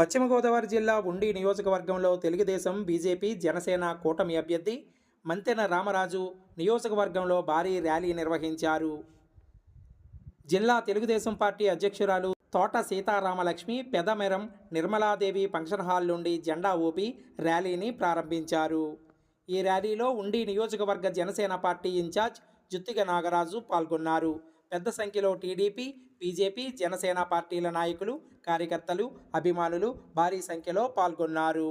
పశ్చిమ గోదావరి జిల్లా ఉండి నియోజకవర్గంలో తెలుగుదేశం బీజేపీ జనసేన కూటమి అభ్యర్థి మంతెన రామరాజు నియోజకవర్గంలో భారీ ర్యాలీ నిర్వహించారు. జిల్లా తెలుగుదేశం పార్టీ అధ్యక్షురాలు తోట సీతారామలక్ష్మి పెదమెరం నిర్మలాదేవి ఫంక్షన్ హాల్ నుండి జెండా ఊపి ర్యాలీని ప్రారంభించారు. ఈ ర్యాలీలో ఉండి నియోజకవర్గ జనసేన పార్టీ ఇన్ఛార్జ్ జుత్తిగ నాగరాజు పాల్గొన్నారు. పెద్ద సంఖ్యలో టీడీపీ బీజేపీ జనసేన పార్టీల నాయకులు కార్యకర్తలు అభిమానులు భారీ సంఖ్యలో పాల్గొన్నారు.